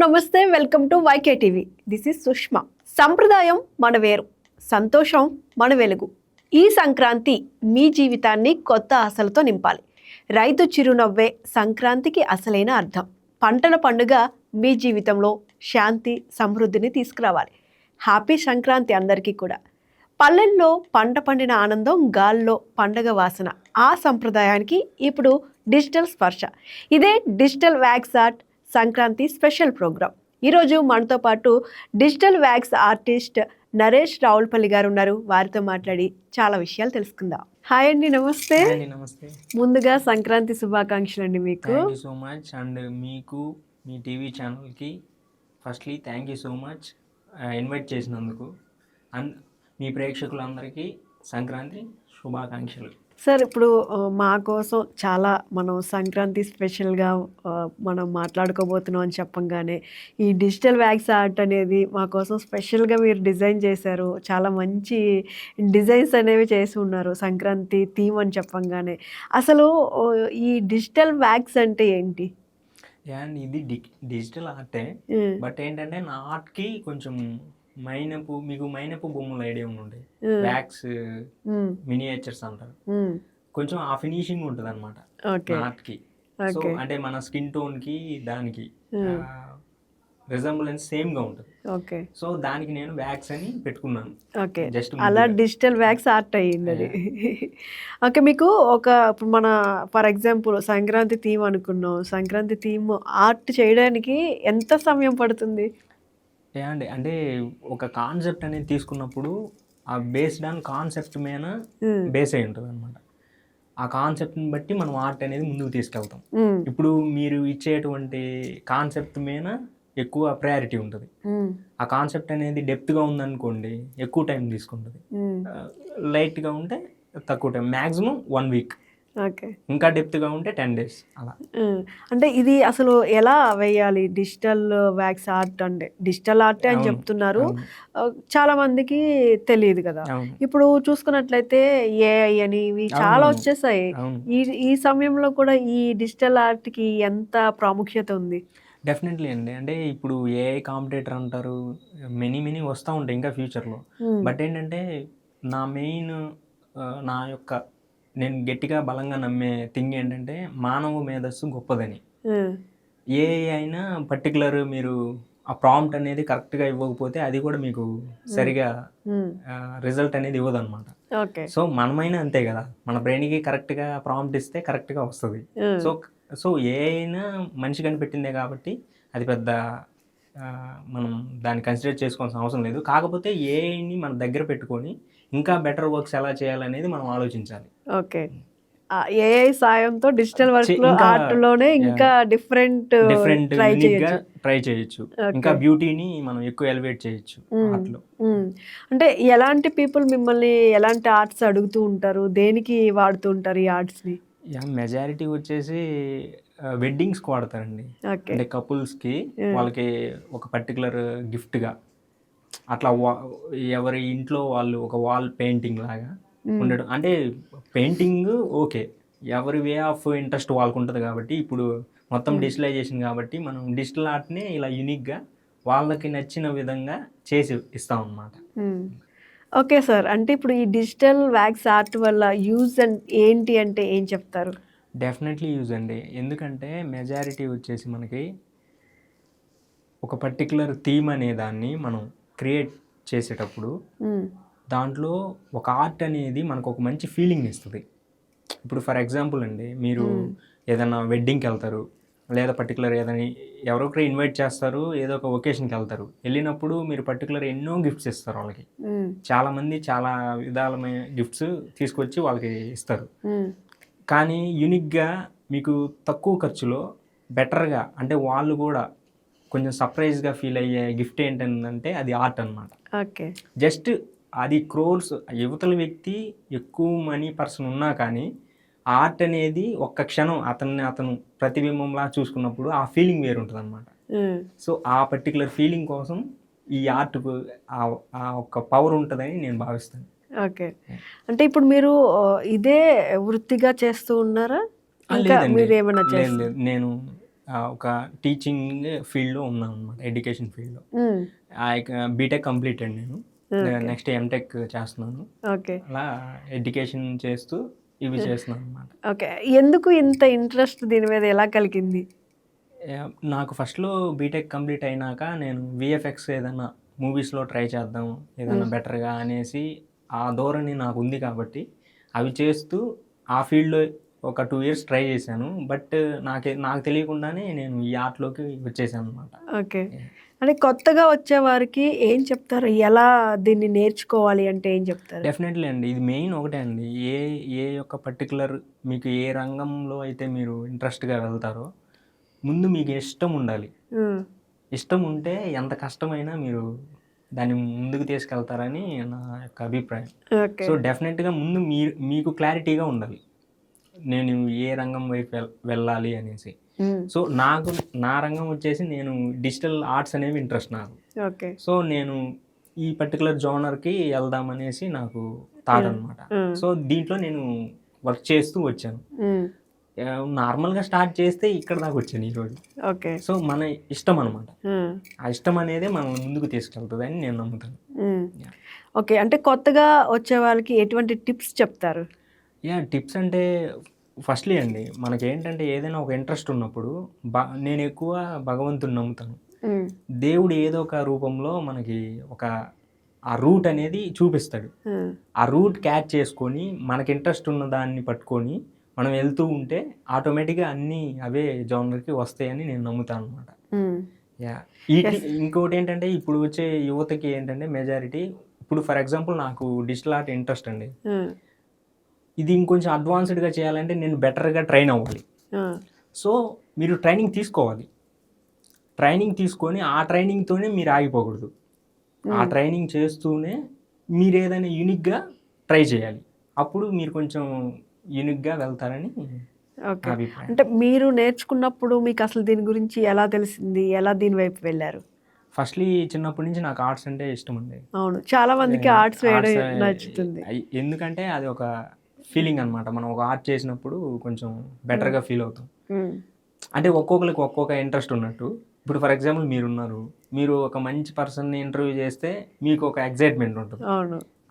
నమస్తే welcome to YK TV this is Sushma. సంప్రదాయం మన వేరు సంతోషం మన వెలుగు. ఈ సంక్రాంతి మీ జీవితాన్ని కొత్త ఆశలతో నింపాలి. రైతు చిరునవ్వే సంక్రాంతికి అసలైన అర్థం. పంటల పండుగ మీ జీవితంలో శాంతి సమృద్ధిని తీసుకురావాలి. హ్యాపీ సంక్రాంతి అందరికీ కూడా. పల్లెల్లో పంట పండిన ఆనందం గాల్లో పండగ వాసన. ఆ సంప్రదాయానికి ఇప్పుడు డిజిటల్ స్పర్శ. ఇదే digital wax art Sankranti special program ఈరోజు మనతో పాటు digital wax artist Naresh Ravulapalli garu ఉన్నారు. వారితో మాట్లాడి చాలా విషయాలు తెలుసుకుందాం. హాయ్ అండి నమస్తే. నమస్తే. ముందుగా సంక్రాంతి శుభాకాంక్షలు అండి మీకు. సో మచ్ అండ్ మీకు మీ టీవీ ఛానల్కి firstly thank you so much invite చేసినందుకు. అండ్ మీ ప్రేక్షకులందరికీ సంక్రాంతి శుభాకాంక్షలు. సార్ ఇప్పుడు మా కోసం చాలా మనం సంక్రాంతి స్పెషల్గా మనం మాట్లాడుకోబోతున్నాం అని చెప్పంగానే ఈ డిజిటల్ వ్యాక్స్ ఆర్ట్ అనేది మా కోసం స్పెషల్గా మీరు డిజైన్ చేశారు. చాలా మంచి డిజైన్స్ అనేవి చేసి ఉన్నారు సంక్రాంతి థీమ్ అని చెప్పంగానే. అసలు ఈ డిజిటల్ వ్యాక్స్ అంటే ఏంటి? అండ్ ఇది డిజిటల్ ఆర్టే. బట్ ఏంటంటే నా ఆర్ట్కి కొంచెం మైనపు మీకు మైనపు బొమ్మలు ఐడియా వ్యాక్స్ ఉమ్, మినియేచర్స్ అంటారు. కొంచెం ఆ ఫినిషింగ్ ఉంటుంది అనమాట ఆర్ట్కి సో అంటే మన స్కిన్ టోన్కి దానికి Hmm. రిజంబులెన్స్ సేమ్గా ఉంటుంది. ఓకే. సో దానికి నేను వ్యాక్స్ అని పెట్టుకున్నాను. ఓకే. జస్ట్ అలా డిజిటల్ వ్యాక్స్ ఆర్ట్ అయ్యింది అది. ఓకే మీకు ఒక ఇప్పుడు మన ఫర్ ఎగ్జాంపుల్ సంక్రాంతి థీమ్ అనుకున్నాం. సంక్రాంతి థీమ్ ఆర్ట్ చేయడానికి ఎంత సమయం పడుతుంది? అండి? అంటే ఒక కాన్సెప్ట్ అనేది తీసుకున్నప్పుడు ఆ బేస్డ్ ఆన్ కాన్సెప్ట్ మీద బేస్ అయి ఉంటుంది అనమాట ఆ కాన్సెప్ట్ని బట్టి మనం ఆర్ట్ అనేది ముందుకు తీసుకెళ్తాం. ఇప్పుడు మీరు ఇచ్చేటువంటి కాన్సెప్ట్ మీద ఎక్కువ ప్రయారిటీ ఉంటుంది. ఆ కాన్సెప్ట్ అనేది డెప్త్గా ఉందనుకోండి ఎక్కువ టైం తీసుకుంటుంది. లైట్గా ఉంటే తక్కువ టైం మ్యాక్సిమం వన్ వీక్ ఇంకా డెప్త్గా ఉంటే టెన్ డేస్ అలా. అంటే ఇది అసలు ఎలా వేయాలి? డిజిటల్ వ్యాక్స్ ఆర్ట్ అంటే డిజిటల్ ఆర్ట్ అని చెప్తున్నారు. చాలా మందికి తెలియదు కదా. ఇప్పుడు చూసుకున్నట్లయితే ఏఐ అని ఇవి చాలా. వచ్చేసాయి. ఈ ఈ సమయంలో కూడా ఈ డిజిటల్ ఆర్ట్కి ఎంత ప్రాముఖ్యత ఉంది? డెఫినెట్లీ అండి. అంటే ఇప్పుడు ఏఐ కాంపిటేటర్ అంటారు మెనీ మెనీ వస్తూ ఉంటాయి ఇంకా ఫ్యూచర్లో. బట్ ఏంటంటే నా మెయిన్ నా యొక్క నేను గట్టిగా బలంగా నమ్మే థింగ్ ఏంటంటే మానవ మేధస్సు గొప్పదని. ఏ అయినా పర్టికులర్ మీరు ఆ ప్రాంప్ట్ అనేది కరెక్ట్గా ఇవ్వకపోతే అది కూడా మీకు సరిగా రిజల్ట్ అనేది ఇవ్వదన్నమాట. ఓకే. సో మనమైనా అంతే కదా. మన బ్రెయిన్కి కరెక్ట్గా ప్రాంప్ట్ ఇస్తే కరెక్ట్గా వస్తుంది. సో సో ఏ అయినా మనిషి కనిపెట్టిందే కాబట్టి అది పెద్ద మనం దాన్ని కన్సిడర్ చేసుకోవాల్సిన అవసరం లేదు. కాకపోతే ఏఐని మన దగ్గర పెట్టుకొని ఇంకా బెటర్ వర్క్స్ ఎలా చేయాలనేది మనం ఆలోచించాలి. ఓకే. ఏఐ సాయంతో డిజిటల్ వర్క్లో ఇంకా- ఆర్ట్లోనే ఇంకా డిఫరెంట్ డిఫరెంట్ ట్రై గా చేయొచ్చు. ట్రై చేయొచ్చు. ఇంకా బ్యూటీని మనం ఎక్కువ ఎలివేట్ చేయొచ్చు Mm. ఆర్ట్లో ఉమ్, అంటే ఎలాంటి పీపుల్ మిమ్మల్ని ఎలాంటి ఆర్ట్స్ అడుగుతూ ఉంటారు? దేనికి వాడుతూ ఉంటారు ఈ ఆర్ట్స్ని? యా మెజారిటీ వచ్చేసి వెడ్డింగ్స్కి వాడతారండి. అంటే కపుల్స్కి Yeah. వాళ్ళకి ఒక పర్టికులర్ గిఫ్ట్గా అట్లా ఎవరి ఇంట్లో వాళ్ళు ఒక వాల్ పెయింటింగ్ లాగా ఉండడం. అంటే పెయింటింగ్ ఓకే ఎవరి వే ఆఫ్ ఇంట్రెస్ట్ వాళ్ళకు ఉంటుంది కాబట్టి ఇప్పుడు మొత్తం డిజిటలైజేషన్ కాబట్టి మనం డిజిటల్ ఆర్ట్ని ఇలా యూనిక్గా వాళ్ళకి నచ్చిన విధంగా చేసి ఇస్తాం అన్నమాట. ఓకే సార్ అంటే ఇప్పుడు ఈ డిజిటల్ వ్యాక్స్ ఆర్ట్ వల్ల యూజ్ అండ్ ఏంటి అంటే ఏం చెప్తారు? డెఫినెట్లీ యూజ్ అండి. ఎందుకంటే మెజారిటీ వచ్చేసి మనకి ఒక పర్టికులర్ థీమ్ అనే దాన్ని మనం క్రియేట్ చేసేటప్పుడు. దాంట్లో ఒక ఆర్ట్ అనేది మనకు ఒక మంచి ఫీలింగ్ ఇస్తుంది ఇప్పుడు ఫర్ ఎగ్జాంపుల్ అండి మీరు ఏదైనా వెడ్డింగ్కి వెళ్తారు లేదా పర్టికులర్ ఏదైనా ఎవరో ఒకరు ఇన్వైట్ చేస్తారు ఏదో ఒక ఒకేషన్కి వెళ్తారు వెళ్ళినప్పుడు మీరు పర్టికులర్ ఎన్నో గిఫ్ట్స్ ఇస్తారు వాళ్ళకి. చాలామంది చాలా విధాలమైన గిఫ్ట్స్ తీసుకొచ్చి వాళ్ళకి ఇస్తారు. కానీ యూనిక్గా మీకు తక్కువ ఖర్చులో బెటర్గా అంటే వాళ్ళు కూడా కొంచెం సర్ప్రైజ్గా ఫీల్ అయ్యే గిఫ్ట్ ఏంటంటే అది ఆర్ట్ అన్నమాట ఓకే జస్ట్ అది క్రోర్స్ యువతల వ్యక్తి ఎక్కువ మనీ పర్సన్ ఉన్నా కానీ ఆర్ట్ అనేది ఒక్క క్షణం అతన్ని అతను ప్రతిబింబంలా చూసుకున్నప్పుడు ఆ ఫీలింగ్ వేరు ఉంటుంది అనమాట. సో ఆ పర్టికులర్ ఫీలింగ్ కోసం ఈ ఆర్ట్కు ఆ ఒక్క పవర్ ఉంటుందని నేను భావిస్తాను ఓకే అంటే ఇప్పుడు మీరు ఇదే వృత్తిగా చేస్తూ ఉన్నారా ఇంకా. మీరు ఏమైనా. నేను ఒక టీచింగ్ ఫీల్డ్లో ఉన్నాను అనమాట ఎడ్యుకేషన్ ఫీల్డ్లో. బీటెక్ కంప్లీట్ అండి నేను. నెక్స్ట్ ఎంటెక్ చేస్తున్నాను. ఓకే. అలా ఎడ్యుకేషన్ చేస్తూ ఇవి చేస్తున్నాను అనమాట ఓకే. ఎందుకు ఇంత ఇంట్రెస్ట్ దీని మీద ఎలా కలిగింది? నాకు ఫస్ట్లో బీటెక్ కంప్లీట్ అయినాక నేను విఎఫ్ఎక్స్ ఏదైనా మూవీస్లో ట్రై చేద్దాం ఏదైనా బెటర్గా అనేసి ఆ ధోరణి నాకు ఉంది కాబట్టి అవి చేస్తూ ఆ ఫీల్డ్లో ఒక టూ ఇయర్స్ ట్రై చేశాను. బట్ నాకే నాకు తెలియకుండానే నేను ఈ ఆర్ట్లోకి వచ్చేసాను అనమాట ఓకే అంటే కొత్తగా వచ్చే వారికి ఏం చెప్తారు? ఎలా దీన్ని నేర్చుకోవాలి అంటే ఏం చెప్తారు? డెఫినెట్లీ అండి. ఇది మెయిన్ ఒకటే అండి. ఏ ఏ యొక్క పర్టికులర్ మీకు ఏ రంగంలో అయితే మీరు ఇంట్రెస్ట్గా వెళ్తారో ముందు మీకు ఇష్టం ఉండాలి. ఇష్టం ఉంటే ఎంత కష్టమైనా మీరు దాన్ని ముందుకు తీసుకెళ్తారని నా యొక్క అభిప్రాయం. సో డెఫినెట్గా ముందు మీరు మీకు క్లారిటీగా ఉండాలి. నేను ఏ రంగం వైపు వెళ్ళాలి అనేసి. సో నాకు నా రంగం వచ్చేసి నేను డిజిటల్ ఆర్ట్స్ అనేవి ఇంట్రెస్ట్ నాకు. ఓకే. సో నేను ఈ పర్టికులర్ జోనర్కి వెళ్దామనేసి నాకు థాట్ అనమాట. సో దీంట్లో నేను వర్క్ చేస్తూ వచ్చాను. నార్మల్గా స్టార్ట్ చేస్తే ఇక్కడ దాకా వచ్చాను ఈరోజు. ఓకే. సో మన ఇష్టం అనమాట. ఆ ఇష్టం అనేదే మనం ముందుకు తీసుకెళ్తుంది అని నేను నమ్ముతాను. ఓకే. అంటే కొత్తగా వచ్చే వాళ్ళకి ఎటువంటి టిప్స్ చెప్తారు? యా టిప్స్ అంటే ఫస్ట్లీ అండి మనకి ఏంటంటే ఏదైనా ఒక ఇంట్రెస్ట్ ఉన్నప్పుడు బా నేను ఎక్కువ భగవంతుని నమ్ముతాను మ్మ్. దేవుడు ఏదో ఒక రూపంలో మనకి ఒక ఆ రూట్ అనేది చూపిస్తాడు. ఆ రూట్ క్యాచ్ చేసుకొని మనకి ఇంట్రెస్ట్ ఉన్న దాన్ని పట్టుకొని మనం వెళ్తూ ఉంటే ఆటోమేటిక్గా అన్నీ అవే జోనర్కి వస్తాయని నేను నమ్ముతాను అనమాట. యా ఇంకోటి ఏంటంటే ఇప్పుడు వచ్చే యువతకి ఏంటంటే మెజారిటీ ఇప్పుడు ఫర్ ఎగ్జాంపుల్ నాకు డిజిటల్ ఆర్ట్ ఇంట్రెస్ట్ అండి. ఇది ఇంకొంచెం అడ్వాన్స్డ్గా చేయాలంటే నేను బెటర్గా ట్రైన్ అవ్వాలి. సో మీరు ట్రైనింగ్ తీసుకోవాలి. ట్రైనింగ్ తీసుకొని ఆ ట్రైనింగ్తోనే మీరు ఆగిపోకూడదు. ఆ ట్రైనింగ్ చేస్తూనే మీరు ఏదైనా యూనిక్గా ట్రై చేయాలి. అప్పుడు మీరు కొంచెం యూనిక్గా వెళ్తారని ఓకే. అంటే మీరు నేర్చుకున్నప్పుడు మీకు అసలు దీని గురించి ఎలా తెలిసింది? ఎలా దీని వైపు వెళ్ళారు? ఫస్ట్లీ చిన్నప్పటి నుంచి నాకు ఆర్ట్స్ అంటే ఇష్టం అండి. అవును. చాలా మందికి ఆర్ట్స్ వేయడం నచ్చుతుంది. ఎందుకంటే అది ఒక ఫీలింగ్ అన్నమాట. మనం ఒక ఆర్ట్ చేసినప్పుడు కొంచెం బెటర్గా ఫీల్ అవుతాం. మ్మ్. అంటే ఒక్కొక్కరికి ఒక్కొక్క ఇంట్రెస్ట్ ఉన్నట్టు. ఇప్పుడు ఫర్ ఎగ్జాంపుల్ మీరున్నారు. మీరు ఒక మంచి పర్సన్ని ఇంటర్వ్యూ చేస్తే మీకు ఒక ఎగ్జైట్మెంట్ ఉంటుంది.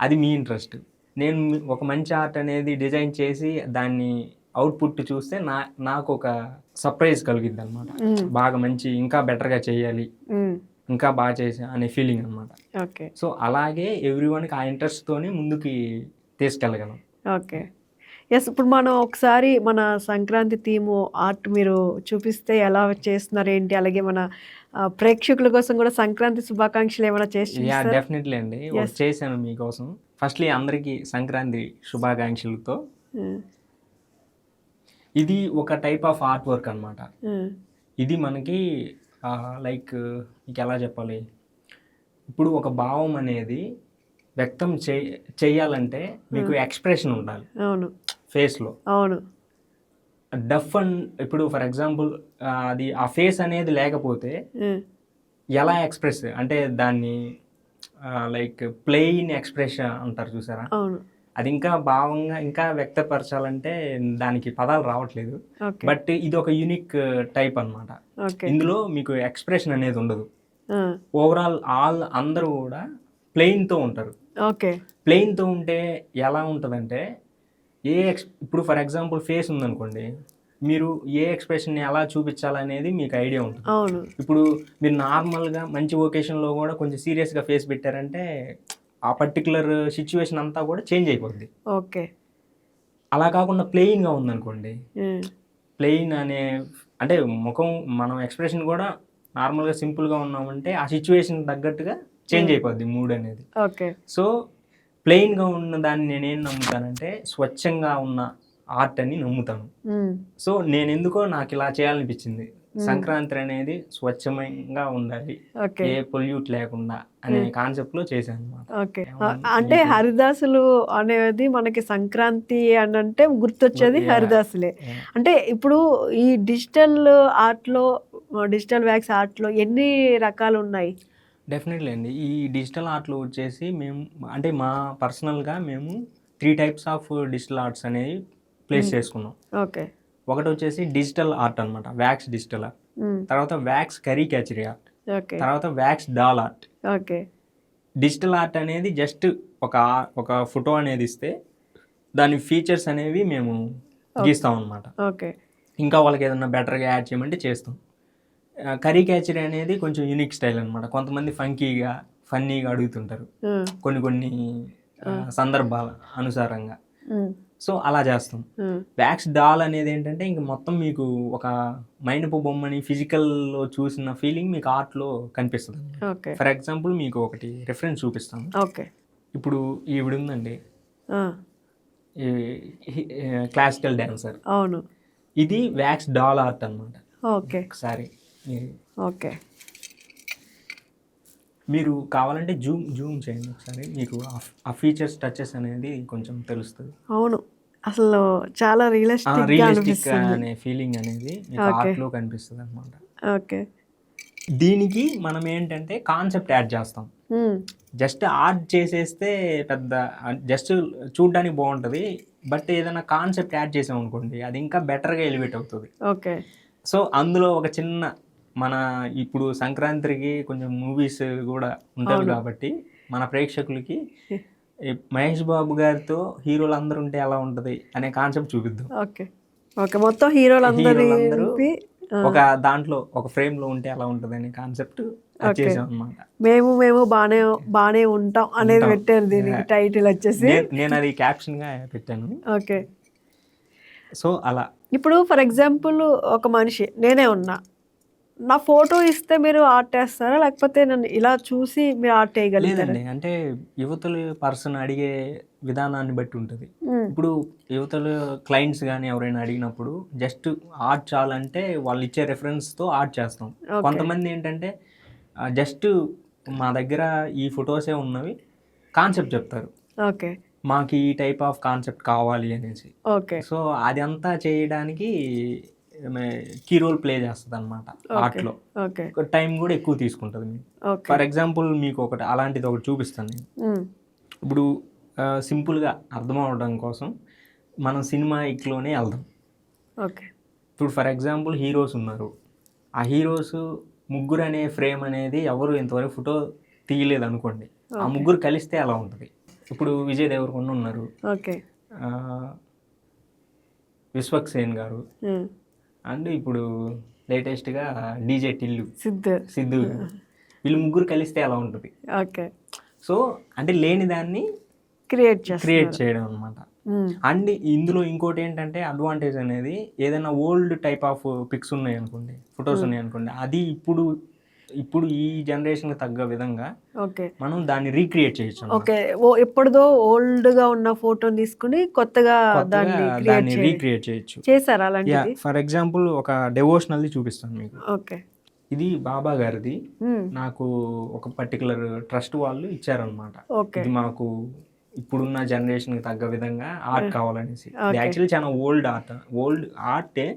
అది మీ ఇంట్రెస్ట్ నేను ఒక మంచి ఆర్ట్ అనేది డిజైన్ చేసి దాన్ని అవుట్పుట్ చూస్తే నా నాకు ఒక సర్ప్రైజ్ కలిగిద్ది అనమాట మ్మ్. బాగా మంచి ఇంకా బెటర్గా చేయాలి. మ్మ్. ఇంకా బాగా చేసా అనే ఫీలింగ్ అనమాట ఓకే సో అలాగే ఎవ్రీ వన్కి ఆ ఇంట్రెస్ట్తోనే ముందుకి తీసుకెళ్ళగలం. ఓకే. ఎస్ ఇప్పుడు మనం ఒకసారి మన సంక్రాంతి థీము ఆర్ట్ మీరు చూపిస్తే ఎలా చేస్తున్నారు ఏంటి? అలాగే మన ప్రేక్షకుల కోసం కూడా సంక్రాంతి శుభాకాంక్షలు ఏమైనా చేసి? డెఫినెట్లీ అండి. చేశాను మీకోసం. ఫస్ట్లీ అందరికీ సంక్రాంతి శుభాకాంక్షలతో. మ్మ్. ఇది ఒక టైప్ ఆఫ్ ఆర్ట్ వర్క్ అనమాట. ఇది మనకి లైక్ మీకు ఎలా చెప్పాలి? ఇప్పుడు ఒక భావం అనేది వ్యక్తం చేయాలంటే మీకు ఎక్స్ప్రెషన్ ఉండాలి. అవును. ఫేస్లో. అవును. డఫ్ అండ్ ఇప్పుడు ఫర్ ఎగ్జాంపుల్ అది ఆ ఫేస్ అనేది లేకపోతే. ఎలా ఎక్స్ప్రెస్ అంటే దాన్ని లైక్ ప్లెయిన్ ఎక్స్ప్రెషన్ అంటారు చూసారా? అవును. అది ఇంకా భావంగా ఇంకా వ్యక్తపరచాలంటే దానికి పదాలు రావట్లేదు. బట్ ఇది ఒక యూనిక్ టైప్ అన్నమాట. ఓకే. ఇందులో మీకు ఎక్స్ప్రెషన్ అనేది ఉండదు. ఓవరాల్ ఆల్ అందరూ కూడా ప్లెయిన్తో ఉంటారు. ఓకే. ప్లెయిన్తో ఉంటే ఎలా ఉంటుందంటే ఏ ఎక్స్ ఇప్పుడు ఫర్ ఎగ్జాంపుల్ ఫేస్ ఉందనుకోండి మీరు ఏ ఎక్స్ప్రెషన్ని ఎలా చూపించాలనేది మీకు ఐడియా ఉంటుంది. అవును. ఇప్పుడు మీరు నార్మల్గా మంచి ఒకేషన్లో కూడా కొంచెం సీరియస్గా ఫేస్ పెట్టారంటే ఆ పర్టికులర్ సిచ్యువేషన్ అంతా కూడా చేంజ్ అయిపోద్ది. ఓకే. అలా కాకుండా ప్లెయిన్గా ఉందనుకోండి. ప్లెయిన్ అనే అంటే ముఖం మనం ఎక్స్ప్రెషన్ కూడా నార్మల్గా సింపుల్గా ఉన్నామంటే ఆ సిచ్యువేషన్ తగ్గట్టుగా చేంజ్ అయిపోద్ది మూడ్ అనేది. ఓకే. సో ప్లెయిన్గా ఉన్న దాన్ని నేనేం నమ్ముతానంటే స్వచ్ఛంగా ఉన్న ఆర్ట్ అని నమ్ముతాను. మ్మ్. సో నేను ఎందుకో నాకు ఇలా చేయాలనిపించింది. సంక్రాంతి అనేది స్వచ్ఛంగా ఉండాలి. ఏ పొల్యూట్ లేకుండా అనే కాన్సెప్ట్లో చేశాను ఓకే. అంటే హరిదాసులు అనేది మనకి సంక్రాంతి అని అంటే గుర్తొచ్చేది. హరిదాసులే. అంటే ఇప్పుడు ఈ డిజిటల్ ఆర్ట్లో డిజిటల్ వ్యాక్స్ ఆర్ట్లో ఎన్ని రకాలు ఉన్నాయి డెఫినెట్లీ అండి. ఈ డిజిటల్ ఆర్ట్లో వచ్చేసి మేము అంటే మా పర్సనల్గా మేము three types of digital arts అనేవి ప్లేస్ చేసుకున్నాం. ఓకే. ఒకటి వచ్చేసి డిజిటల్ ఆర్ట్ అనమాట వ్యాక్స్ డిజిటల్ ఆర్ట్. తర్వాత wax caricature art okay. తర్వాత wax doll art okay. Digital art అనేది జస్ట్ ఒక ఒక ఫోటో అనేది ఇస్తే దాని ఫీచర్స్ అనేవి మేము గీస్తాం అనమాట ఓకే. ఇంకా వాళ్ళకి ఏదైనా బెటర్గా యాడ్ చేయమంటే చేస్తాం. కరీ క్యాచరీ అనేది కొంచెం యూనిక్ స్టైల్ అనమాట కొంతమంది ఫంకీగా ఫన్నీగా అడుగుతుంటారు. కొన్ని కొన్ని సందర్భాల అనుసారంగా. సో అలా చేస్తాం. వ్యాక్స్ డాల్ అనేది ఏంటంటే ఇంక మొత్తం మీకు ఒక మైనపు బొమ్మని ఫిజికల్లో చూసిన ఫీలింగ్ మీకు ఆర్ట్లో కనిపిస్తుంది ఫర్ ఎగ్జాంపుల్ మీకు ఒకటి రెఫరెన్స్ చూపిస్తాను. ఓకే. ఇప్పుడు ఈవిడ ఉందండి. క్లాసికల్ డాన్సర్ అవును. ఇది వ్యాక్స్ డాల్ ఆర్ట్ అనమాట ఓకే. ఒకసారి. ఓకే. మీరు కావాలంటే జూమ్ జూమ్ చేయండి ఒకసారి. మీకు ఆ- ఫీచర్స్ టచెస్ అనేది కొంచెం తెలుస్తుంది. అవును. అసలు చాలా రియలిస్టిక్గా రియలిస్టిక్ అనే ఫీలింగ్ అనేది. ఆర్ట్లో కనిపిస్తుంది అనమాట ఓకే. దీనికి మనం ఏంటంటే కాన్సెప్ట్ యాడ్ చేస్తాం. జస్ట్ ఆర్ట్ చేసేస్తే పెద్ద జస్ట్ చూడడానికి బాగుంటుంది. బట్ ఏదైనా కాన్సెప్ట్ యాడ్ చేసాం అనుకోండి అది ఇంకా బెటర్గా ఎలివేట్ అవుతుంది. ఓకే. సో అందులో ఒక చిన్న మన ఇప్పుడు సంక్రాంతికి కొంచెం మూవీస్ కూడా ఉంటాయి. కాబట్టి మన ప్రేక్షకులకి మహేష్ బాబు గారితో హీరోలు అందరూ ఉంటే ఎలా ఉంటది అనే కాన్సెప్ట్ చూపిద్దాం. ఓకే. ఓకే మొత్తం హీరోలందరూ ఒక దాంట్లో ఒక ఫ్రేమ్లో ఉంటే ఎలా ఉంటది అనే కాన్సెప్ట్ మేము మేము బానే బానే ఉంటాం అనేది. పెట్టారు దీనికి. టైటిల్ వచ్చేసి. నేను అది క్యాప్షన్గా పెట్టాను. ఓకే. సో అలా. ఇప్పుడు ఫర్ ఎగ్జాంపుల్ ఒక మనిషి నేనే ఉన్నా. నా ఫోటో ఇస్తే మీరు ఆర్ట్ వేస్తారా లేకపోతే నన్ను ఇలా చూసి మీరు ఆర్ట్ వేయగలుగుతారా లేదండి. అంటే యువతలు పర్సన్ అడిగే విధానాన్ని బట్టి ఉంటుంది. ఇప్పుడు యువతలు క్లయింట్స్ కానీ ఎవరైనా అడిగినప్పుడు జస్ట్ ఆర్ట్ చాలంటే వాళ్ళు ఇచ్చే రెఫరెన్స్తో ఆర్ట్ చేస్తాం. కొంతమంది ఏంటంటే జస్ట్ మా దగ్గర ఈ ఫొటోసే ఉన్నవి కాన్సెప్ట్ చెప్తారు. ఓకే. మాకు ఈ టైప్ ఆఫ్ కాన్సెప్ట్ కావాలి అనేసి. ఓకే. సో అది అంతా చేయడానికి కీ రోల్ ప్లే చేస్తుంది అనమాట ఆర్ట్లో. టైం కూడా ఎక్కువ తీసుకుంటుంది ఫర్ ఎగ్జాంపుల్ మీకు ఒకటి అలాంటిది ఒకటి చూపిస్తాను నేను. ఇప్పుడు సింపుల్గా అర్థం అవడం కోసం మనం సినిమా ఇక్లోనే వెళ్దాం. ఓకే. ఇప్పుడు ఫర్ ఎగ్జాంపుల్ హీరోస్ ఉన్నారు. ఆ హీరోస్ ముగ్గురు అనే ఫ్రేమ్ అనేది ఎవరు ఇంతవరకు ఫోటో తీయలేదు అనుకోండి ఆ. ముగ్గురు కలిస్తే అలా ఉంటుంది? ఇప్పుడు విజయ్ దేవరకొండ ఉన్నారు. ఓకే. విశ్వక్ సేన్ గారు. అండ్ ఇప్పుడు లేటెస్ట్గా డీజే టిల్లు. సిద్ధు. సిద్ధు. వీళ్ళు ముగ్గురు కలిస్తే ఎలా ఉంటుంది. ఓకే. సో అంటే లేని దాన్ని క్రియేట్ క్రియేట్ చేయడం అనమాట అండ్ ఇందులో ఇంకోటి ఏంటంటే అడ్వాంటేజ్ అనేది ఏదైనా ఓల్డ్ టైప్ ఆఫ్ పిక్స్ ఉన్నాయి అనుకోండి ఫొటోస్ ఉన్నాయి అనుకోండి అది ఇప్పుడు ఇప్పుడు ఈ జనరేషన్కి తగ్గ విధంగా ఓకే. మనం దాన్ని రీక్రియేట్ చేయొచ్చు. ఓకే. ఓ ఎప్పుడుదో ఓల్డ్గా ఉన్న ఫోటోని తీసుకుని కొత్తగా దాన్ని రీక్రియేట్ చేయొచ్చు. చేశారా యా అలాంటిది? ఫర్ ఎగ్జాంపుల్ ఒక డెవోషనల్ది చూపిస్తాను మీకు. ఓకే. ఇది బాబా గారిది. నాకు ఒక పర్టికులర్ ట్రస్ట్ వాళ్ళు ఇచ్చారనమాట ఇది మాకు ఇప్పుడున్న జనరేషన్కి తగ్గ విధంగా ఆర్ట్ కావాలనేసి. యాక్చువల్లీ చాలా ఓల్డ్ ఆర్ట్. ఓల్డ్ ఆర్టే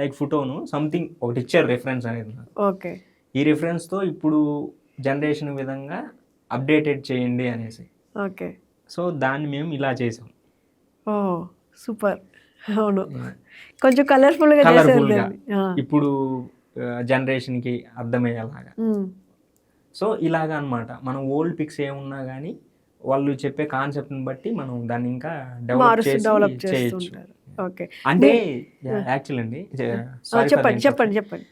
లైక్ ఫోటోను సంథింగ్ ఒకటి ఇచ్చారు రెఫరెన్స్ అనేది. ఓకే. ఈ రెఫరెన్స్తో ఇప్పుడు జనరేషన్ విధంగా అప్డేటెడ్ చేయండి అనేసి. ఓకే. సో దాన్ని మేము ఇలా చేసాం. Oh super. అవును. కొంచెం కలర్ఫుల్గా Colourful చేశారు గా. దాన్ని. ఆ, ఇప్పుడు జనరేషన్కి అర్థమయ్యేలాగా. మ్మ్. సో ఇలాగా అన్నమాట. మనం ఓల్డ్ పిక్స్ ఏమున్నా కానీ వాళ్ళు చెప్పే కాన్సెప్ట్ని బట్టి మనం దాన్ని ఇంకా డెవలప్ చేయొచ్చు. ఓకే అంటే యాక్చువల్ అండి. చెప్పండి చెప్పండి చెప్పండి.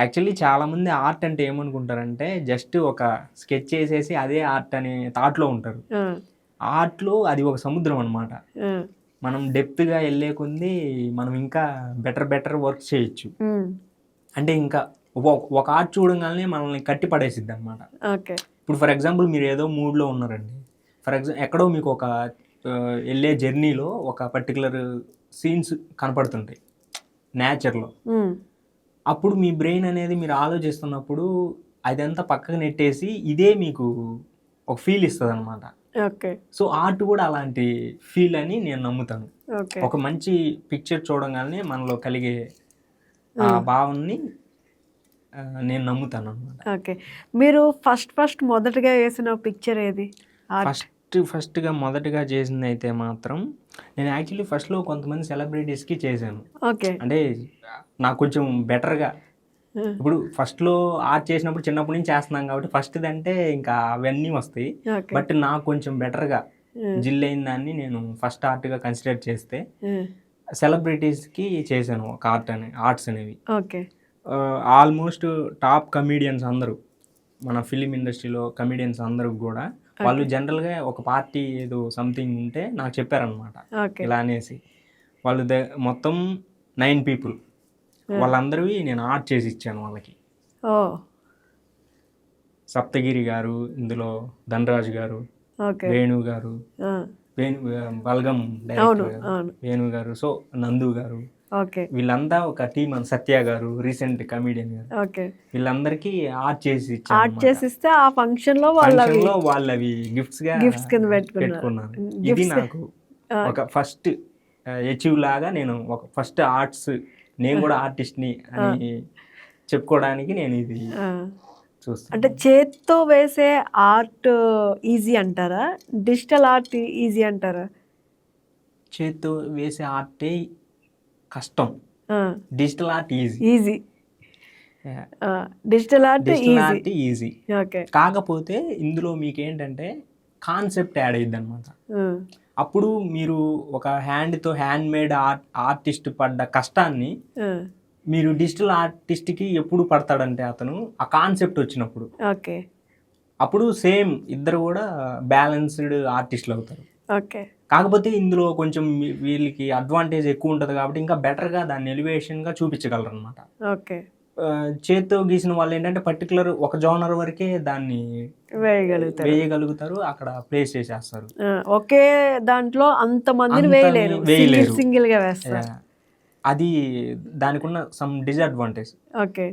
యాక్చువల్లీ చాలా మంది ఆర్ట్ అంటే ఏమనుకుంటారంటే జస్ట్ ఒక స్కెచ్ చేసేసి అదే ఆర్ట్ అనే థాట్లో ఉంటారు. ఆర్ట్లో అది ఒక సముద్రం అన్నమాట. ఆ, మనం డెప్త్గా వెళ్ళే కొద్దీ మనం ఇంకా బెటర్ బెటర్ వర్క్ చేయొచ్చు. అంటే ఇంకా ఒక- ఆర్ట్ చూడగానే మనల్ని కట్టి పడేసిద్ది అనమాట ఇప్పుడు ఫర్ ఎగ్జాంపుల్ మీరు ఏదో మూడ్లో ఉన్నారండి. ఫర్ ఎగ్జాంపుల్ ఎక్కడో మీకు ఒక వెళ్ళే జర్నీలో ఒక పర్టికులర్ సీన్స్ కనపడుతుంటాయి. నేచర్లో. అప్పుడు మీ బ్రెయిన్ అనేది మీరు ఆలోచిస్తున్నప్పుడు అదంతా పక్కకు నెట్టేసి ఇదే మీకు ఒక ఫీల్ ఇస్తుంది అనమాట ఓకే. సో ఆర్ట్ కూడా అలాంటి ఫీల్ అని నేను నమ్ముతాను. ఒక మంచి పిక్చర్ చూడగానే మనలో కలిగే ఆ భావనని నేను నమ్ముతాను అనమాట ఓకే. మీరు ఫస్ట్ ఫస్ట్ మొదటగా వేసిన పిక్చర్ ఏది? ఆర్ట్? ఫస్ట్ ఫస్ట్గా మొదటగా చేసింది అయితే మాత్రం నేను యాక్చువల్లీ ఫస్ట్లో కొంతమంది సెలబ్రిటీస్కి చేశాను. ఓకే. అంటే నాకు కొంచెం బెటర్గా. ఇప్పుడు ఫస్ట్లో ఆర్ట్ చేసినప్పుడు చిన్నప్పటి నుంచి చేస్తున్నాం కాబట్టి ఫస్ట్ అంటే ఇంకా అవన్నీ వస్తాయి. బట్ నాకు కొంచెం బెటర్గా జిల్ అయిన దాన్ని నేను ఫస్ట్ ఆర్ట్గా కన్సిడర్ చేస్తే సెలబ్రిటీస్కి చేశాను ఒక ఆర్ట్ అనే ఆర్ట్స్ అనేవి. ఓకే. ఆల్మోస్ట్ టాప్ కమీడియన్స్ అందరూ మన ఫిలిం ఇండస్ట్రీలో కమీడియన్స్ అందరూ కూడా వాళ్ళు జనరల్గా ఒక పార్టీ ఏదో సంథింగ్ ఉంటే నాకు చెప్పారనమాట ఇలా అనేసి. వాళ్ళు మొత్తం నైన్ పీపుల్. వాళ్ళందరివి నేను ఆర్ట్ చేసి ఇచ్చాను వాళ్ళకి. సప్తగిరి గారు ఇందులో ధనరాజు గారు వేణు గారు వేణు బల్గం వేణు గారు సో నందు గారు. వీళ్ళంతా ఒక టీం సత్య గారు రీసెంట్ కమీడియన్ గారు. ఓకే. వీళ్ళందరికీ ఆర్ట్ చేసి ఆర్ట్ చేసిస్తే ఆ ఫంక్షన్లో వాళ్ళ ఫంక్షన్లో వాళ్ళు అవి గిఫ్ట్స్గా Gifts కింద పెట్టుకున్నారు. పెట్టుకున్నాను Gifts ఇది నాకు ఒక ఫస్ట్ అచీవ్ లాగా నేను ఒక ఫస్ట్ ఆర్ట్స్ నేను కూడా ఆర్టిస్ట్ని అని చెప్పుకోవడానికి నేను ఇది అంటే చేత్తో వేసే ఆర్ట్ ఈజీ అంటారా? డిజిటల్ ఆర్ట్ ఈజీ అంటారా? చేత్తో వేసే ఆర్టే కష్టం. Digital art easy easy digital art digital art easy okay. కాకపోతే ఇందులో మీకు ఏంటంటే కాన్సెప్ట్ యాడ్ అయ్యిద్ది అనమాట అప్పుడు మీరు ఒక హ్యాండ్తో హ్యాండ్ మేడ్ ఆర్ట్ ఆర్టిస్ట్ పడ్డ కష్టాన్ని మీరు డిజిటల్ ఆర్టిస్ట్కి ఎప్పుడు పడతాడంటే అతను ఆ కాన్సెప్ట్ వచ్చినప్పుడు. ఓకే. అప్పుడు సేమ్ ఇద్దరు కూడా బ్యాలెన్స్డ్ ఆర్టిస్టులు అవుతారు. ఓకే. కాకపోతే ఇందులో కొంచెం వీళ్ళకి అడ్వాంటేజ్ ఎక్కువ ఉంటుంది కాబట్టి ఇంకా బెటర్గా దాన్ని ఎలివేషన్గా చూపించగలరు అనమాట ఓకే. చేత్తో గీసిన వాళ్ళు ఏంటంటే పర్టికులర్ ఒక జోనర్ వరకే దాన్ని వేయగలుగుతారు. వేయగలుగుతారు అక్కడ ప్లేస్ చేసేస్తారు. ఒకే దాంట్లో అంత మందిని వేయలేరు. వేయలేరు. సింగిల్గా వేస్తారు. అది దానికి ఉన్న సమ్ డిసడ్వాంటేజ్ ఓకే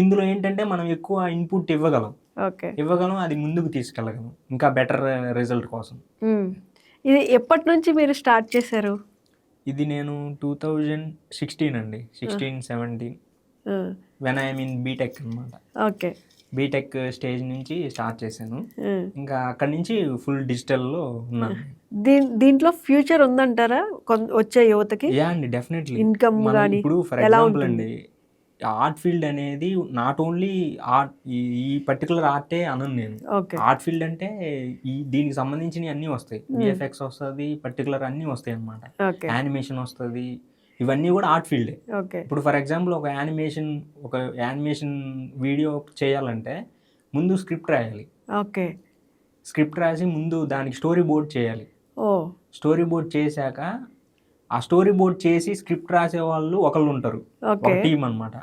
ఇందులో ఏంటంటే మనం ఎక్కువ ఇన్పుట్ ఇవ్వగలం. ఓకే. ఇవ్వగలం అది ముందుకు తీసుకెళ్ళగలం. ఇంకా బెటర్ రిజల్ట్ కోసం. ఇది ఎప్పటి నుంచి మీరు స్టార్ట్ చేశారు? ఇది నేను టూ థౌజండ్ సిక్స్టీన్ అండి. Sixteen seventeen. When I mean B Tech అనమాట ఓకే. బీటెక్ స్టేజ్ నుంచి స్టార్ట్ చేశాను. ఇంకా అక్కడి నుంచి ఫుల్ డిజిటల్లో ఉన్నాను. దీన్ దీంట్లో ఫ్యూచర్ ఉందంటారా? వచ్చే యువతకి? యా అండి డెఫినెట్లీ. గానీ ఇప్పుడు ఫర్ ఎగ్జాంపుల్? అండి ఆర్ట్ ఫీల్డ్ అనేది నాట్ ఓన్లీ ఆర్ట్ ఈ పర్టికులర్ ఆర్టే అనను నేను. ఆర్ట్ ఫీల్డ్ అంటే ఈ దీనికి సంబంధించినవి అన్నీ వస్తాయి. విఎఫ్ఎక్స్ వస్తుంది పర్టికులర్ అన్నీ వస్తాయి అన్నమాట. ఓకే. యానిమేషన్ వస్తుంది ఇవన్నీ కూడా ఆర్ట్ ఫీల్డే. ఇప్పుడు ఫర్ ఎగ్జాంపుల్ ఒక యానిమేషన్ ఒక యానిమేషన్ వీడియో చేయాలంటే ముందు స్క్రిప్ట్ రాయాలి. ఓకే. స్క్రిప్ట్ రాసి ముందు దానికి స్టోరీ బోర్డ్ చేయాలి. స్టోరీ బోర్డ్ చేశాక ఆ స్టోరీ బోర్డ్ చేసి స్క్రిప్ట్ రాసే వాళ్ళు ఒకళ్ళు ఉంటారు ఒక టీం అనమాట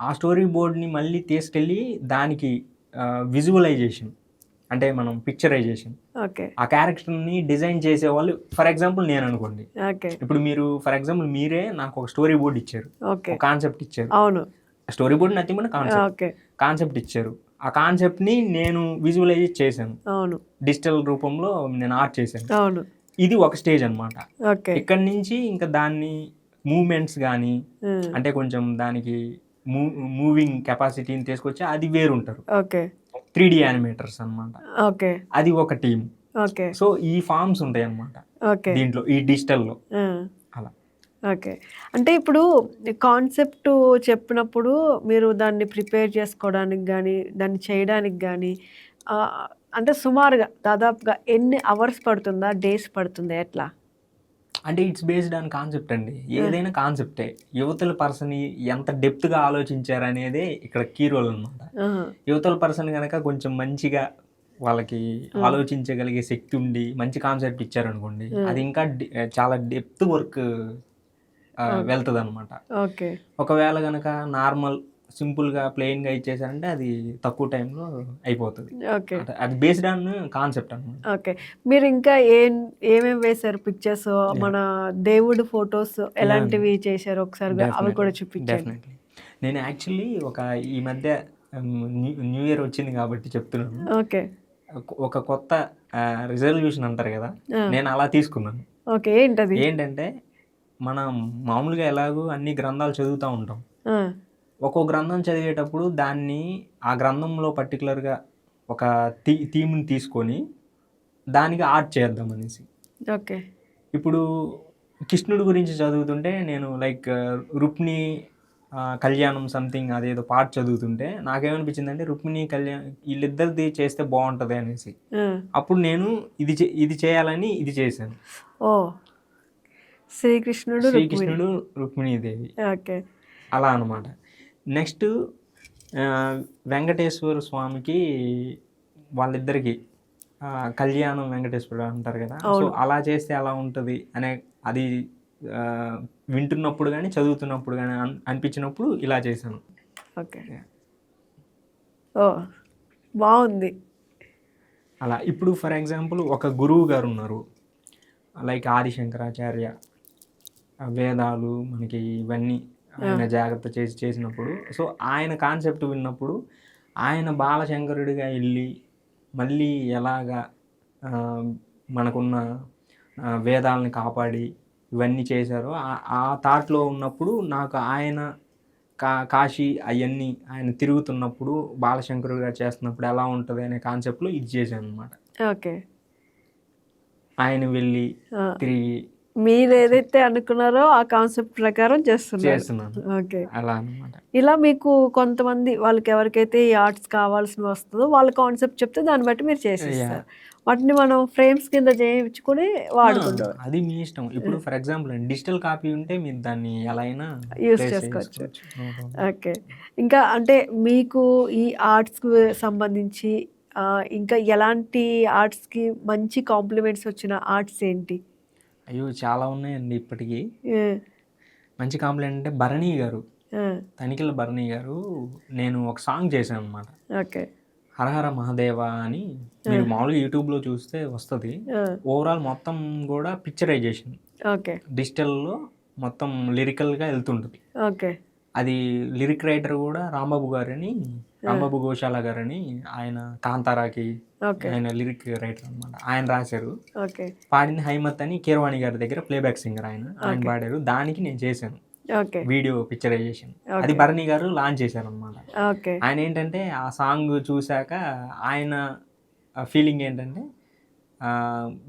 ఆ, స్టోరీ బోర్డ్ని మళ్ళీ తీసుకెళ్ళి దానికి విజువలైజేషన్ అంటే మనం పిక్చరైజేషన్. ఓకే. ఆ క్యారెక్టర్ని డిజైన్ చేసే వాళ్ళు ఫర్ ఎగ్జాంపుల్ నేను అనుకోండి. ఇప్పుడు మీరు ఫర్ ఎగ్జాంపుల్ మీరే నాకు ఒక స్టోరీ బోర్డ్ ఇచ్చారు. కాన్సెప్ట్ ఇచ్చారు. అవును. Story board nothing concept. Concept ఇచ్చారు. ఆ కాన్సెప్ట్ని నేను విజువలైజ్ చేశాను. అవును. డిజిటల్ రూపంలో నేను ఆర్ట్ చేశాను. అవును. ఇది ఒక స్టేజ్ అన్నమాట. ఓకే. ఇక్కడి నుంచి ఇంకా దాన్ని మూమెంట్స్ కానీ అంటే కొంచెం దానికి మూవింగ్ కెపాసిటీని తీసుకొచ్చి అది వేరుంటారు. ఓకే. త్రీ డి యానిమేటర్స్ అన్నమాట. ఓకే. అది ఒక టీం ఓకే. సో ఈ ఫార్మ్స్ ఉంటాయి అన్నమాట. ఓకే. దీంట్లో ఈ డిజిటల్లో. అలా. ఓకే. అంటే ఇప్పుడు కాన్సెప్ట్ చెప్పినప్పుడు మీరు దాన్ని ప్రిపేర్ చేసుకోవడానికి కానీ దాన్ని చేయడానికి కానీ అంటే సుమారుగా దాదాపుగా ఎన్ని అవర్స్ పడుతుందా డేస్ పడుతుందా ఎట్లా? అంటే ఇట్స్ బేస్డ్ ఆన్ కాన్సెప్ట్ అండి. ఏదైనా కాన్సెప్టే. యువతల పర్సన్ ఎంత డెప్త్గా ఆలోచించారనేదే ఇక్కడ కీ రోల్ అనమాట. యువతల పర్సన్ కనుక కొంచెం మంచిగా వాళ్ళకి ఆలోచించగలిగే శక్తి ఉండి మంచి కాన్సెప్ట్ ఇచ్చారనుకోండి అది ఇంకా చాలా డెప్త్ వర్క్ వెళ్తుంది అనమాట ఓకే. ఒకవేళ కనుక నార్మల్ సింపుల్గా ప్లెయిన్గా ఇచ్చేసారంటే అది తక్కువ టైంలో అయిపోతుంది. ఓకే. అది బేస్డ్ ఆన్ కాన్సెప్ట్ అనమాట ఓకే. మీరు ఇంకా ఏం ఏమేమి వేశారు పిక్చర్స్? మన దేవుడు ఫొటోస్ ఎలాంటివి చేశారు ఒకసారి? అవి కూడా డెఫినెట్లీ నేను యాక్చువల్లీ ఒక ఈ మధ్య న్యూ ఇయర్ వచ్చింది కాబట్టి చెప్తున్నాను. ఓకే. ఒక- కొత్త రిజల్యూషన్ అంటారు కదా. నేను అలా తీసుకున్నాను. ఓకే. ఏంటది? ఏంటంటే మనం మామూలుగా ఎలాగో అన్ని గ్రంథాలు చదువుతూ ఉంటాం. ఒక్కో గ్రంథం చదివేటప్పుడు దాన్ని ఆ గ్రంథంలో పర్టికులర్గా ఒక థీ థీమ్ని తీసుకొని దానికి ఆర్ట్ చేద్దాం అనేసి ఓకే. ఇప్పుడు కృష్ణుడి గురించి చదువుతుంటే నేను లైక్ రుక్ని ఆ, కళ్యాణం సంథింగ్ అదేదో పాట చదువుతుంటే నాకేమనిపించింది అంటే రుక్మిణి కళ్యాణ్ వీళ్ళిద్దరిది చేస్తే బాగుంటుంది అనేసి. అప్పుడు నేను ఇది ఇది చేయాలని ఇది చేశాను. ఓ. శ్రీకృష్ణుడు రుక్మిణి. శ్రీకృష్ణుడు రుక్మిణీదేవి. ఓకే. అలా అనమాట. నెక్స్ట్ వెంకటేశ్వర స్వామికి వాళ్ళిద్దరికి కళ్యాణం వెంకటేశ్వరుడు అంటారు కదా. సో అలా చేస్తే ఎలా ఉంటుంది అనే అది వింటున్నప్పుడు కానీ చదువుతున్నప్పుడు కానీ అనిపించినప్పుడు ఇలా చేశాను. ఓకే. ఓ బాగుంది. అలా ఇప్పుడు ఫర్ ఎగ్జాంపుల్ ఒక గురువు గారు ఉన్నారు. లైక్ ఆదిశంకరాచార్య వేదాలు మనకి ఇవన్నీ ఆయన జాగ్రత్త చేసి చేసినప్పుడు. సో ఆయన కాన్సెప్ట్ విన్నప్పుడు ఆయన బాలశంకరుడిగా వెళ్ళి మళ్ళీ ఎలాగా మనకున్న వేదాలని కాపాడి ఇవన్నీ చేశారో ఆ- థాట్లో ఉన్నప్పుడు నాకు ఆయన కా కాశీ అవన్నీ ఆయన తిరుగుతున్నప్పుడు బాలశంకరుడిగా చేస్తున్నప్పుడు ఎలా ఉంటుంది అనే కాన్సెప్ట్లో ఇది చేశాను అనమాట ఓకే. ఆయన వెళ్ళి తిరిగి మీరు ఏదైతే అనుకున్నారో ఆ కాన్సెప్ట్ ప్రకారం చేస్తున్నారు. ఓకే. అలా అనమాట ఇలా మీకు కొంతమంది వాళ్ళకి ఎవరికైతే ఈ ఆర్ట్స్ కావాల్సి వస్తుందో వాళ్ళ కాన్సెప్ట్ చెప్తే దాన్ని బట్టి మీరు చేసేస్తారు. వాటిని మనం ఫ్రేమ్స్ కింద చేయించుకొని వాడుకుంటాం. అది మీ ఇష్టం. ఇప్పుడు ఫర్ ఎగ్జాంపుల్ డిజిటల్ కాపీ ఉంటే మీరు దాన్ని ఎలా అయినా place చేసుకోవచ్చు. ఓకే ఇంకా అంటే మీకు ఈ ఆర్ట్స్కి సంబంధించి ఇంకా ఎలాంటి ఆర్ట్స్కి మంచి కాంప్లిమెంట్స్ వచ్చిన ఆర్ట్స్ ఏంటి? అయ్యో చాలా ఉన్నాయండి ఇప్పటికీ. మంచి కాంప్లైంట్ అంటే భరణి గారు తనిఖీల భరణి గారు నేను ఒక సాంగ్ చేశాను అనమాట ఓకే. హరహర మహాదేవ అని మీరు మామూలుగా యూట్యూబ్లో చూస్తే వస్తుంది. ఓవరాల్ మొత్తం కూడా పిక్చరైజేషన్. ఓకే. డిజిటల్లో మొత్తం లిరికల్గా వెళ్తుంటుంది. ఓకే. అది లిరిక్ రైటర్ కూడా రాంబాబు గారని రాంబాబు గోశాల గారని ఆయన కాంతారాకి ఆయన లిరిక్ రైటర్ అన్నమాట. ఆయన రాశారు. పాడింది హైమత్ అని కీరవాణి గారి దగ్గర ప్లేబ్యాక్ సింగర్ ఆయన. ఆయన పాడారు. దానికి నేను చేశాను. Video picturization. అది భరణి గారు లాంచ్ చేశారు అనమాట ఆయన ఏంటంటే ఆ సాంగ్ చూశాక ఆయన ఫీలింగ్ ఏంటంటే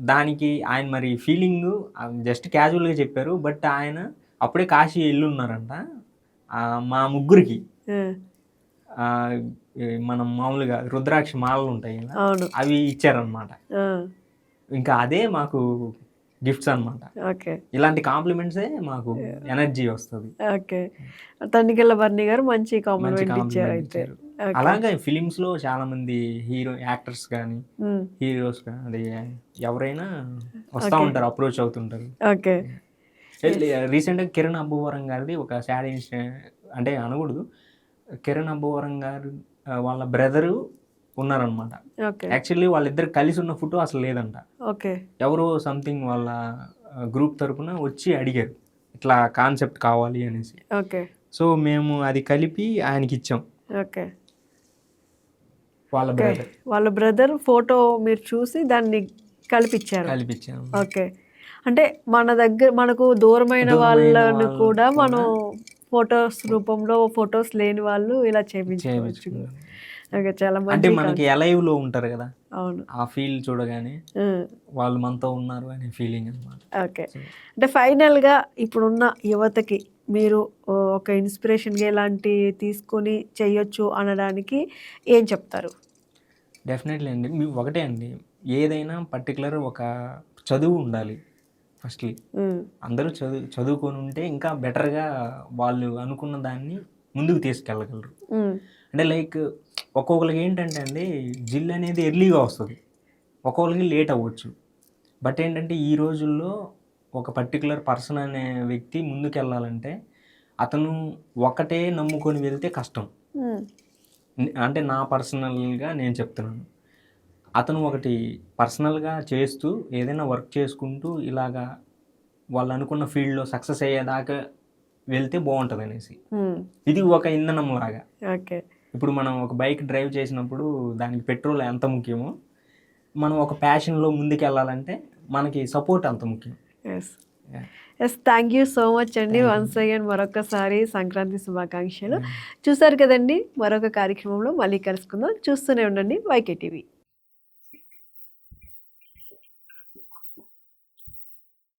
దానికి ఆయన మరి ఫీలింగ్ జస్ట్ క్యాజువల్గా చెప్పారు. బట్ ఆయన అప్పుడే కాశీ వెళ్ళున్నారంట ఆ, మా ముగ్గురికి. మనం మామూలుగా రుద్రాక్ష మాలలు ఉంటాయి కదా అవి ఇచ్చారనమాట ఇంకా అదే మాకు గిఫ్ట్స్ అన్నమాట. ఓకే. ఇలాంటి కాంప్లిమెంట్సే మాకు ఎనర్జీ వస్తుంది. ఓకే. తనికెళ్ళ బర్ని గారు మంచి కాంప్లిమెంట్ ఇచ్చారు అయితే. అలాగే ఫిలిమ్స్లో చాలా మంది హీరో యాక్టర్స్ కానీ హీరోస్ కానీ అది ఎవరైనా వస్తూ ఉంటారు అప్రోచ్ అవుతుంటారు. ఓకే. రీసెంట్గా కిరణ్ అబ్బువరం గారిది ఒక సాడ్ ఇన్సిడెంట్ అంటే అనకూడదు. కిరణ్ అబ్బువరం గారు వాళ్ళ బ్రదరు ఉన్నారనమాట ఓకే. యాక్చువల్లీ వాళ్ళిద్దరు కలిసి ఉన్న ఫోటో అసలు లేదంట. ఓకే. ఎవరో సంథింగ్ వాళ్ళ గ్రూప్ తరపున వచ్చి అడిగారు. ఇట్లా కాన్సెప్ట్ కావాలి అనేసి. ఓకే. సో మేము అది కలిపి ఆయనకి ఇచ్చాం ఓకే. వాళ్ళ బ్రదర్. వాళ్ళ బ్రదర్ ఫోటో మీరు చూసి దాన్ని కలిపిచ్చారు. కలిపిచ్చాము ఓకే. అంటే మన దగ్గర మనకు దూరమైన వాళ్ళను వాళ్ళు కూడా మనం ఫొటోస్ రూపంలో ఫొటోస్ లేని వాళ్ళు ఇలా చేయించుకోవచ్చు చాలా అంటే మనకి అలైవ్లో ఉంటారు కదా? అవును. ఆ ఫీల్ చూడగానే వాళ్ళు మనతో ఉన్నారు అనే ఫీలింగ్ అనమాట ఓకే. అంటే ఫైనల్గా ఇప్పుడున్న యువతకి మీరు ఒక ఇన్స్పిరేషన్గా ఇలాంటి తీసుకొని చేయొచ్చు అనడానికి ఏం చెప్తారు? డెఫినెట్లీ అండి. మీ ఒకటే అండి. ఏదైనా పర్టికులర్ ఒక చదువు ఉండాలి. ఫస్ట్లీ. అందరూ చదువు చదువుకొని ఉంటే ఇంకా బెటర్గా వాళ్ళు అనుకున్న దాన్ని ముందుకు తీసుకెళ్ళగలరు. అంటే లైక్ ఒక్కొక్కరికి ఏంటంటే అండి జిల్ అనేది ఎర్లీగా వస్తుంది. ఒక్కొక్కరికి లేట్ అవ్వచ్చు. బట్ ఏంటంటే ఈ రోజుల్లో ఒక పర్టికులర్ పర్సన్ అనే వ్యక్తి ముందుకు వెళ్ళాలంటే అతను ఒకటే నమ్ముకొని వెళ్తే కష్టం. అంటే నా పర్సనల్గా నేను చెప్తున్నాను. అతను ఒకటి పర్సనల్గా చేస్తూ ఏదైనా వర్క్ చేసుకుంటూ ఇలాగా వాళ్ళు అనుకున్న ఫీల్డ్లో సక్సెస్ అయ్యేదాకా వెళ్తే బాగుంటుంది అనేసి ఇది ఒక ఇంధనం లాగా. ఓకే. ఇప్పుడు మనం ఒక బైక్ డ్రైవ్ చేసినప్పుడు దానికి పెట్రోల్ ఎంత ముఖ్యమో మనం ఒక ప్యాషన్లో ముందుకు వెళ్ళాలంటే మనకి సపోర్ట్ అంత ముఖ్యం. Yes thank you so much అండి. వన్స్ అగైన్ మరొకసారి సంక్రాంతి శుభాకాంక్షలు. చూసారు కదండి మరొక కార్యక్రమంలో మళ్ళీ కలుసుకుందాం. చూస్తూనే ఉండండి వైకే టీవీ.